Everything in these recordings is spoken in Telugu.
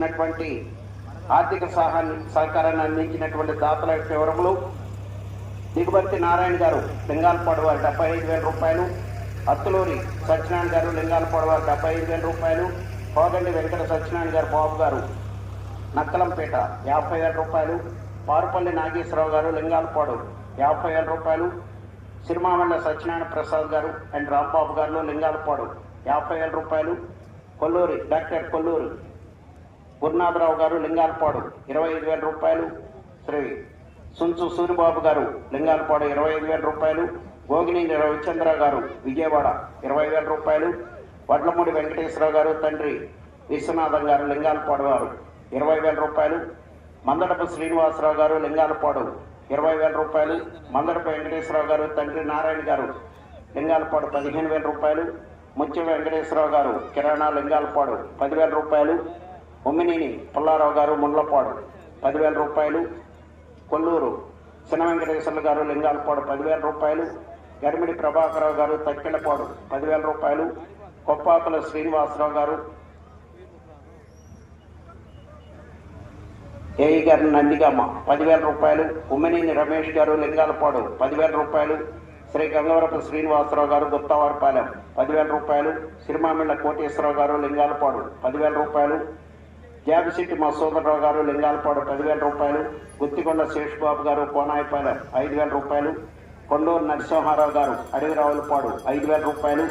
ఉన్నటువంటి ఆర్థిక సహాన్ని సహకారాన్ని అందించినటువంటి దాతల యొక్క వివరములు దిగుబర్తి నారాయణ గారు లింగాలపాడు వారు డెబ్బై ఐదు వేల రూపాయలు అత్తులూరి సత్యనారాయణ గారు లింగాలపాడు వారు డెబ్బై ఐదు వేల రూపాయలు కోదండి వెంకట సత్యనారాయణ గారు బాబు గారు నక్కలంపేట యాభై వేల రూపాయలు పారుపల్లి నాగేశ్వరరావు గారు లింగాలపాడు యాభై వేల రూపాయలు సిరిమామల్ల సత్యనారాయణ ప్రసాద్ గారు అండ్ రాంబాబు గారు లింగాలపాడు యాభై వేల రూపాయలు కొల్లూరి డాక్టర్ కొల్లూరు గురునాథరావు గారు లింగాలపాడు ఇరవై ఐదు వేల రూపాయలు. శ్రీ సుంచు సూరిబాబు గారు లింగాలపాడు ఇరవై ఐదు వేల రూపాయలు. గోగినేని రవిచంద్ర గారు విజయవాడ ఇరవై వేల రూపాయలు. వడ్లమూడి వెంకటేశ్వరరావు గారు తండ్రి విశ్వనాథం గారు లింగాలపాడు వారు ఇరవై వేల రూపాయలు. మందడపు శ్రీనివాసరావు గారు లింగాలపాడు ఇరవై వేల రూపాయలు. మందడపు వెంకటేశ్వరరావు గారు తండ్రి నారాయణ గారు లింగాలపాడు పదిహేను వేల రూపాయలు. ముత్య వెంకటేశ్వరరావు గారు కిరాణా లింగాలపాడు పదివేల రూపాయలు. ఉమ్మినేని పుల్లారావు గారు ముండ్లపాడు పదివేల రూపాయలు. కొల్లూరు చిన్న వెంకటేశ్వర్లు గారు లింగాలపాడు పదివేల రూపాయలు. గరిమిడి ప్రభాకరరావు గారు తక్కెళ్ళపాడు పదివేల రూపాయలు. కొప్పాకుల శ్రీనివాసరావు గారు. ఏఈ గారి నందిగామ పదివేల రూపాయలు. ఉమ్మినేని రమేష్ గారు లింగాలపాడు పదివేల రూపాయలు. శ్రీ గంగవరపు శ్రీనివాసరావు గారు గుప్తావారిపాలెం పదివేల రూపాయలు. సిరిమామిళ్ళ కోటేశ్వరరావు గారు లింగాలపాడు పదివేల రూపాయలు. జాబిశెట్టి సోదరరావు గారు లింగాలపాడు పదివేల రూపాయలు గుత్తికొండ శేషుబాబు గారు కోనాయిపాలెం ఐదు వేల రూపాయలు కొండూరు నరసింహారావు గారు అడవిరావులపాడు ఐదు వేల రూపాయలు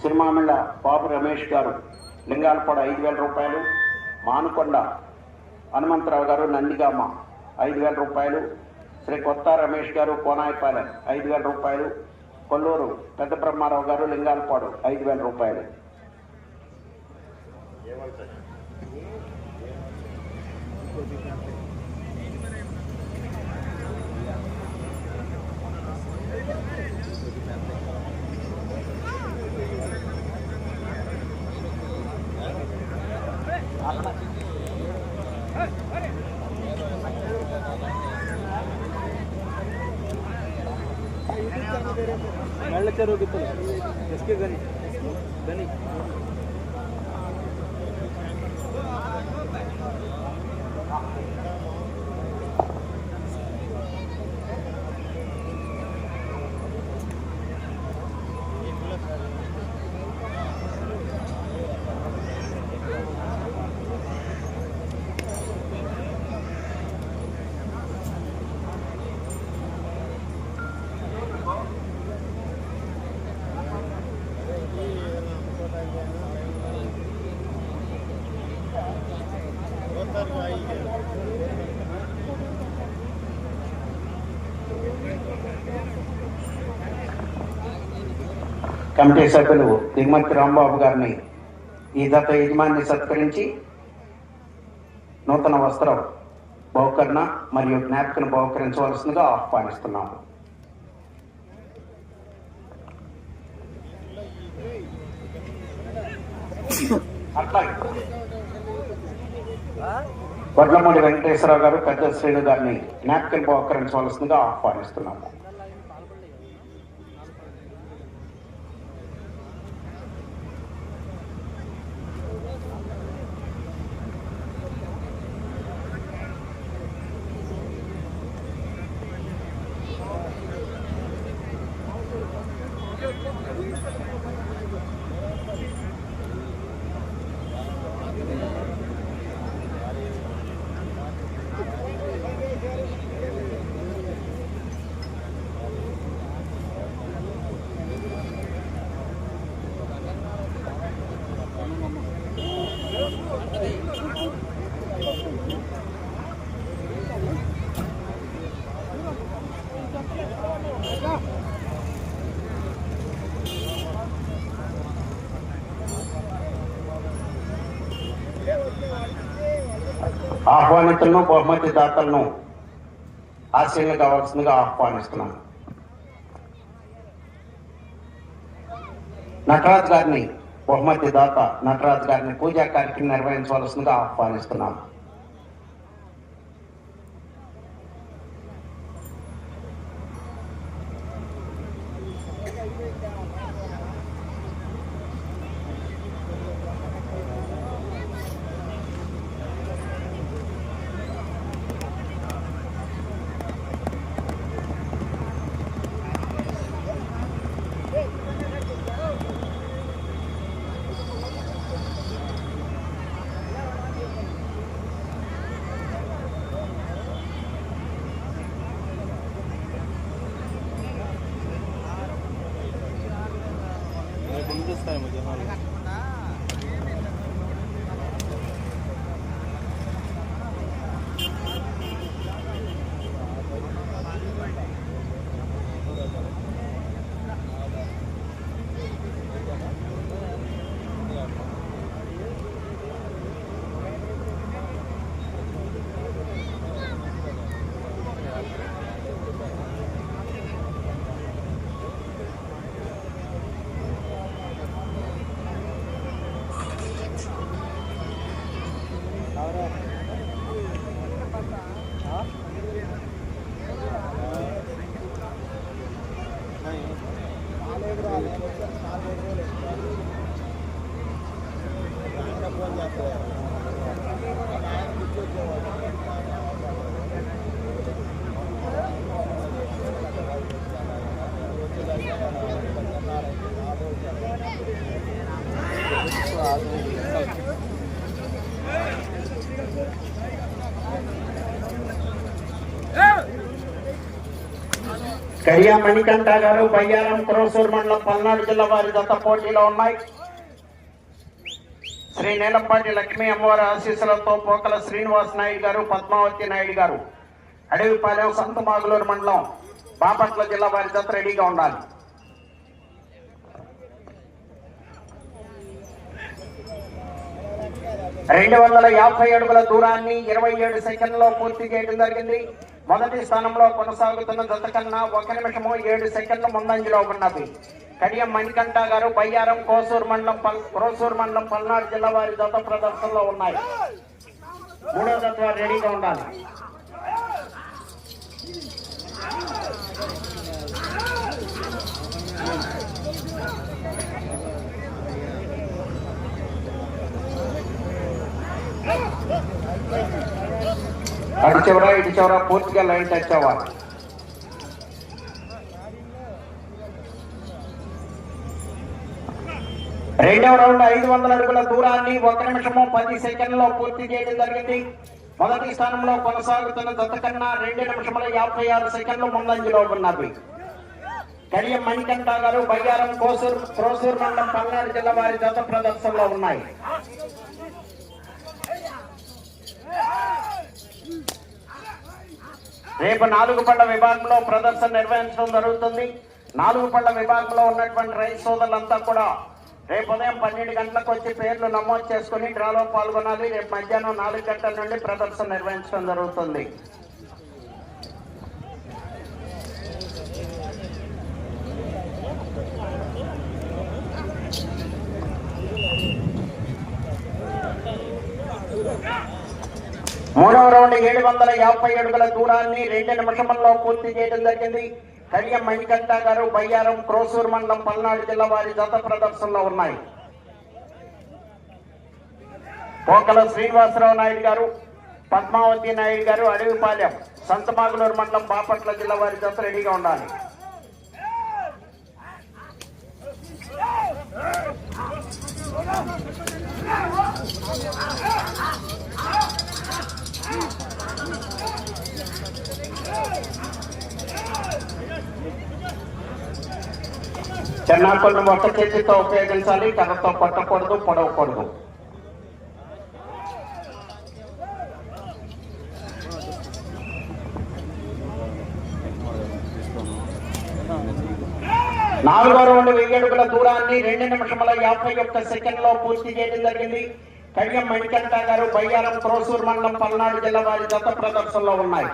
సిరిమామిళ్ళ బాబు రమేష్ గారు లింగాలపాడు ఐదు వేల రూపాయలు మానుకొండ హనుమంతరావు గారు నందిగామ ఐదు వేల రూపాయలు శ్రీ కొత్త రమేష్ గారు కోనాయిపాలెం ఐదు వేల రూపాయలు కొల్లూరు పెద్ద బ్రహ్మారావు గారు లింగాలపాడు ఐదు వేల రూపాయలు. ಎರಡು ಲಕ್ಷ ರೂಪಾಯಿ ಎಸ್ಕೆ ಗಣಿ ಗಣಿ కమిటీ సభ్యులు దిగుమతి రాంబాబు గారిని ఈ దత్త యజమాని సత్కరించి నూతన వస్త్రం బహుకరణ మరియు జ్ఞాపికను బహుకరించవలసిందిగా ఆహ్వానిస్తున్నాము. వడ్లమూడి వెంకటేశ్వరరావు గారు పెద్ద శ్రేణు గారిని జ్ఞాపికను బహుకరించవలసిందిగా ఆహ్వానిస్తున్నాము. ఆహ్వానితులను బహుమతి దాతలను ఆశయంగా కావాల్సిందిగా ఆహ్వానిస్తున్నాను నటరాజ్ గారిని బహుమతి దాత నటరాజ్ గారిని పూజా కార్యక్రమం నిర్వహించవలసిందిగా ఆహ్వానిస్తున్నాను 再也没见 العراق కరియా మణికంఠ గారు బయ్యారం క్రోసూరు మండలం పల్నాడు జిల్లా వారి దత్త పోటీలో ఉన్నాయి. శ్రీ నీలంపాటి లక్ష్మీ అమ్మవారి ఆశీస్సులతో పోకల శ్రీనివాస్ నాయుడు గారు పద్మావతి నాయుడు గారు. అడవిపాలెం సంత మాగులూరు మండలం బాపట్ల జిల్లా వారి జత రెడీగా ఉండాలి. రెండు వందల యాభై అడుగుల దూరాన్ని ఇరవై ఏడు సెకండ్లో పూర్తి చేయడం జరిగింది. మొదటి స్థానంలో కొనసాగుతున్న జత కన్నా ఒక నిమిషము ఏడు సెకండ్లు ముందంజలో ఉన్నది. కడియం మణికంఠ గారు బయ్యారం కోసూరు మండలం పల్ మండలం పల్నాడు జిల్లా వారి జత ప్రదర్శనలో ఉన్నాయి. మూడో జత రెడీగా ఉండాలి. అటు చివర ఇటు చివర పూర్తిగా లైన్ టచ్ అవ్వాలి. రెండవ రౌండ్ ఐదు వందల అడుగుల దూరాన్ని ఒక నిమిషము పది సెకండ్లో పూర్తి చేయడం జరిగింది. మొదటి స్థానంలో కొనసాగుతున్న జత కన్నా రెండు నిమిషముల యాభై ఆరు సెకండ్లు ముందంజలో ఉన్నవి. కడియం మణికంఠ గారు బయ్యారం కోసూరు క్రోసూరు మండలం పల్నాడు జిల్లా వారి జత ప్రదర్శనలో ఉన్నాయి. రేపు నాలుగు పళ్ళ విభాగంలో ప్రదర్శన నిర్వహించడం జరుగుతుంది. నాలుగు పళ్ళ విభాగంలో ఉన్నటువంటి రైతు సోదరులంతా కూడా రేపు ఉదయం పన్నెండు గంటలకు వచ్చి పేర్లు నమోదు చేసుకుని డ్రాలో పాల్గొనాలి. రేపు మధ్యాహ్నం నాలుగు గంటల నుండి ప్రదర్శన నిర్వహించడం జరుగుతుంది. మూడవ రౌండ్ ఏడు వందల యాభై అడుగుల దూరాన్ని రెండు నిమిషముల్లో పూర్తి చేయడం జరిగింది. కడియం మణికంఠ గారు బయ్యారం క్రోసూరు మండలం పల్నాడు జిల్లా వారి జత ప్రదర్శనలో ఉన్నాయి. పోకల శ్రీనివాసరావు నాయుడు గారు పద్మావతి నాయుడు గారు అడవిపాలెం సంతమాగులూరు మండలం బాపట్ల జిల్లా వారి జత రెడీగా ఉండాలి. చెన్నాకులను మొట్ట చేతితో ఉపయోగించాలి కర్రతో పట్టకూడదు పొడవకూడదు. నాలుగో రౌండ్ వెయ్యడుగుల దూరాన్ని రెండు నిమిషముల యాభై ఒక్క సెకండ్లో పూర్తి చేయడం జరిగింది. కడియం మణికంఠ గారు బయ్యారం క్రోసూరు మండలం పల్నాడు జిల్లా వారి జత ప్రదర్శనలో ఉన్నాయి.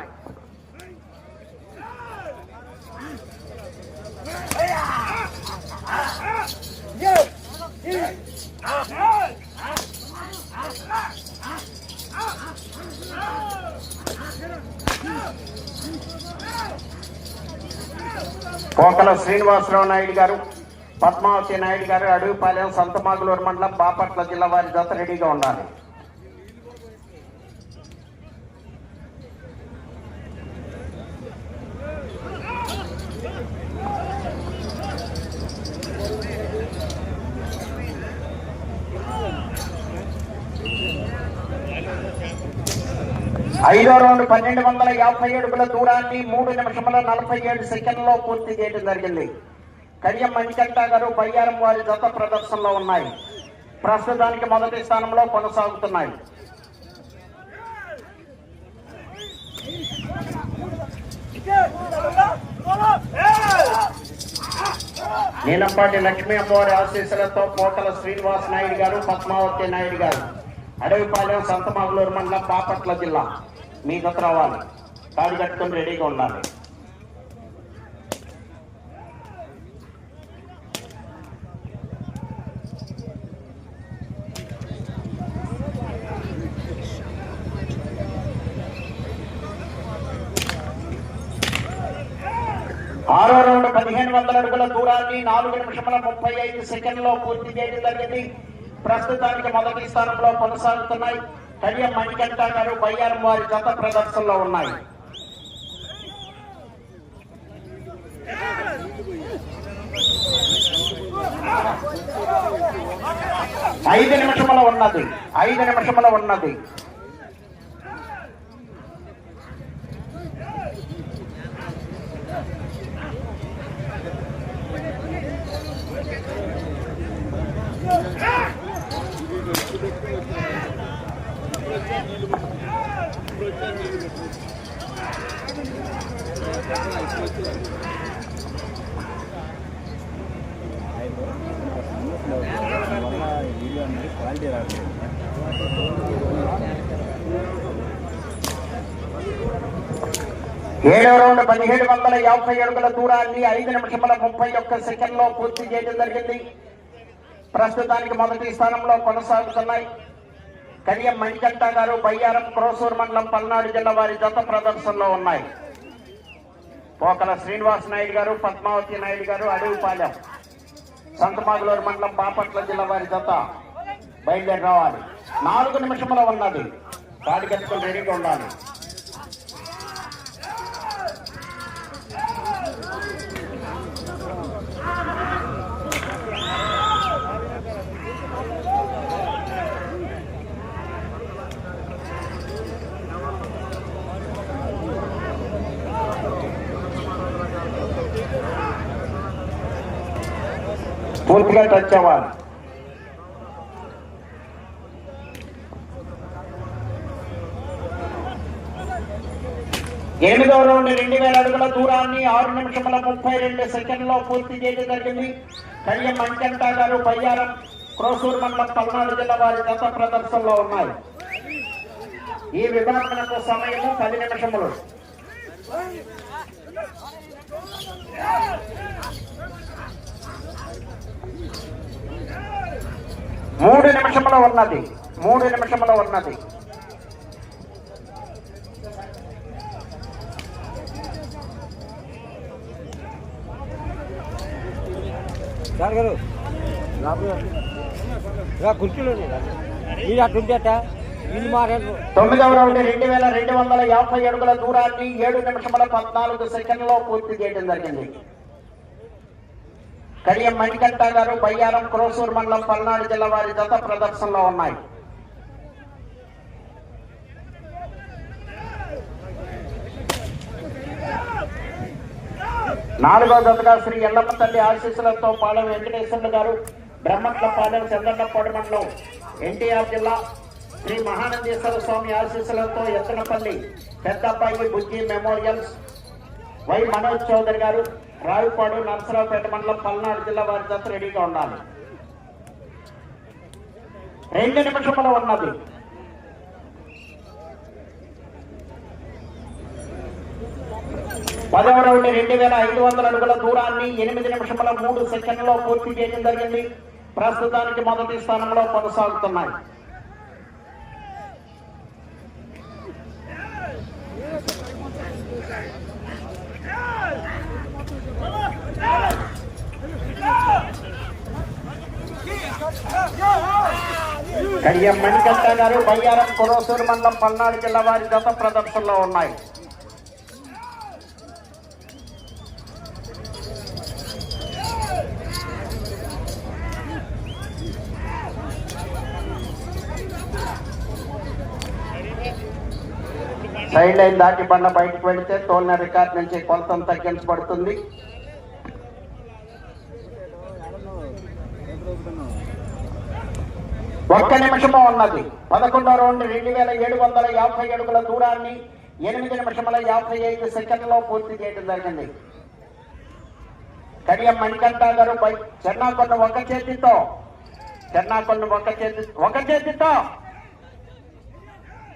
కోకల శ్రీనివాసరావు నాయుడు గారు పద్మావతి నాయుడు గారు అడవిపాలెం సంతమాగులూరు మండలం బాపట్ల జిల్లా వారి జత రెడీగా ఉండాలి. ఐదో రౌండ్ పన్నెండు వందల యాభై అడుగుల దూరాన్ని మూడు నిమిషముల నలభై ఏడు సెకండ్లో పూర్తి చేయడం జరిగింది. కడియం మణికంఠ గారు బయ్యారం వారి జత ప్రదర్శనలో ఉన్నాయి. ప్రస్తుతానికి మొదటి స్థానంలో కొనసాగుతున్నాయి. నీలంపాటి లక్ష్మీ అమ్మవారి ఆశీస్సులతో పోకల శ్రీనివాస్ నాయుడు గారు పద్మావతి నాయుడు గారు అడవిపాలెం సంతమాగులూరు మండలం బాపట్ల జిల్లా. మీ జత రావాలి. తాడి కట్టుకొని రెడీగా ఉండాలి. ఆరో రౌండ్ పదిహేను వందల అడుగుల దూరాన్ని నాలుగు నిమిషముల ముప్పై ఐదు సెకండ్లో పూర్తి చేయడం జరిగింది. ప్రస్తుతానికి మొదటి స్థానంలో కొనసాగుతున్నాయి. కడియం మణికంఠ గారు బయ్యారం వారి జత ప్రదర్శనలో ఉన్నాయి. ఐదు నిమిషముల ఉన్నది ఐదు నిమిషముల ఉన్నది. క్వాలిటీ ఏడవ రౌండ్ పదిహేడు వందల యాభై అడుగుల దూరాన్ని ఐదు నిమిషముల ముప్పై ఒక్క సెకండ్లో పూర్తి చేయడం జరిగింది. ప్రస్తుతానికి మొదటి స్థానంలో కొనసాగుతున్నాయి. కడియం మణికంఠ గారు బయ్యారం క్రోసూరు మండలం పల్నాడు జిల్లా వారి జత ప్రదర్శనలో ఉన్నాయి. పోకల శ్రీనివాస్ నాయుడు గారు పద్మావతి నాయుడు గారు అడవిపాలెం సంతమాగులూరు మండలం బాపట్ల జిల్లా వారి జత. బయలుదేరి రావాలి. నాలుగు నిమిషముల ఉన్నది. కాడి కట్టుకొని రెడీగా ఉండాలి. పూర్తిగా టచ్ అవ్వాలి ఎనిమిదవ రౌండ్ రెండు వేల అడుగుల దూరాన్ని ఆరు నిమిషముల ముప్పై రెండు సెకండ్లో పూర్తి చేయడం జరిగింది. కళ్యాణ్ మంకంట గారు బయ్యారం క్రోసూర్ మండలం పల్నాడు జిల్లా వారి గత ప్రదర్శనలో ఉన్నాయి. ఈ విభాగములకు సమయము పది నిమిషములు. మూడు నిమిషముల ఉన్నది. మూడు నిమిషముల ఉన్నది. సార్ గారు రా మీరు అట్టుంటేట ఇది మారారు తొమ్మిదవ రౌండ్ రెండు వేల రెండు వందల యాభై అడుగుల దూరాన్ని ఏడు నిమిషముల పద్నాలుగు సెకండ్లో పూర్తి చేయడం జరిగింది. కడియం మణికంఠ గారు బయ్యారం క్రోసూర్ మండలం పల్నాడు జిల్లా వారి జత ప్రదర్శనలో ఉన్నాయి. నాలుగో జతగా శ్రీ ఎల్లమ్మ తల్లి ఆశీస్సులతో పాలెం వెంకటేశ్వర్లు గారు బ్రహ్మట్ల పాలెం చంద్రన్నపాడు మండలం ఎన్టీఆర్ జిల్లా శ్రీ మహానందేశ్వర స్వామి ఆశీస్సులతో ఎత్తనపల్లి పెద్దపాయి బుజ్జి మెమోరియల్స్ వై మనోజ్ చౌదరి గారు రావిపాడు నర్సరావుపేట మండలం పల్నాడు జిల్లా వారి దత్త రెడీగా ఉండాలి. రెండు నిమిషంలో ఉన్నది. పదవ రౌండ్ రెండు వేల ఐదు వందల అడుగుల దూరాన్ని ఎనిమిది నిమిషముల మూడు సెకండ్లో పూర్తి చేయడం జరిగింది. ప్రస్తుతానికి మొదటి స్థానంలో కొనసాగుతున్నాయి. కడియం మణికంఠ గారు బయ్యారం కొరోసూరు మండలం పల్నాడు జిల్లా వారి గత ప్రదర్శనలో ఉన్నాయి. సైడ్ లైన్ దాటి బండ బయటకు వెళితే తోలిన రికార్డ్ నుంచి కొలతం తగ్గించబడుతుంది. ఒక్క నిమిషము ఉన్నది. పదకొండో రౌండ్ రెండు వేల ఏడు వందల యాభై అడుగుల దూరాన్ని ఎనిమిది నిమిషముల యాభై ఐదు సెకండ్లో పూర్తి చేయడం జరిగింది. కడియం మణికంఠ గారు చెన్నాకొండ ఒక చేతితో చెన్నాకొండ ఒక చేతి ఒక చేతితో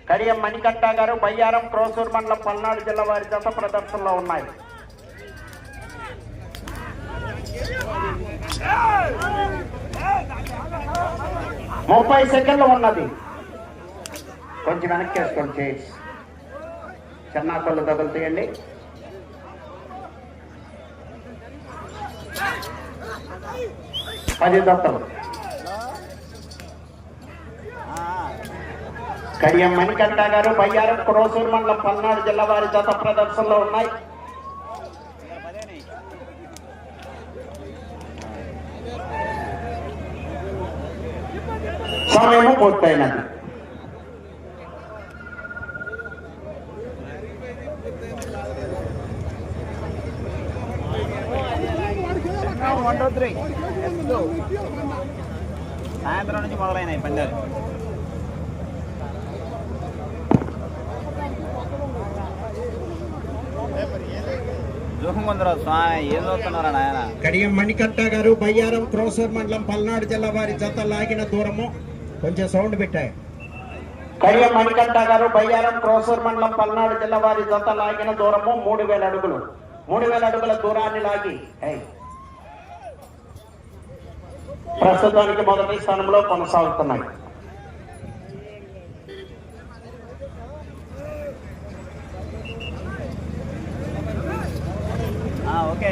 కడియం మణికంఠ గారు బయ్యారం క్రోసూర్ మండలం పల్నాడు జిల్లా వారి జత ప్రదర్శనలో ఉన్నాయి. ముప్పై సెకండ్లు ఉన్నది. కొంచెం వెనక్కి వేసుకోండి చేసి చెన్నాకొల్లు దెబ్బలు తీయండి. పది దత్తలు కడియం మణికంఠ గారు బయ్యారం క్రోసూరు మండలం పల్నాడు జిల్లా వారి జత ప్రదర్శనలో ఉన్నాయి. సమయము పూర్తయినది. వన్ టూ త్రీ సాయంత్రం నుంచి మొదలైనాయి పందాలు కడియం మణికంఠ గారు బయ్యారం క్రోసర్ మండలం పల్నాడు జిల్లా వారి జత లాగిన దూరము. కొంచెం సౌండ్ పెట్టాయి. కడియం మణికంఠ గారు బయ్యారం క్రోసర్ మండలం పల్నాడు జిల్లా వారి జత లాగిన దూరము మూడు వేల అడుగులు. మూడు వేల అడుగుల దూరాన్ని లాగి. ప్రస్తుతానికి మొదటి స్థానంలో కొనసాగుతున్నాయి. Ah, okay.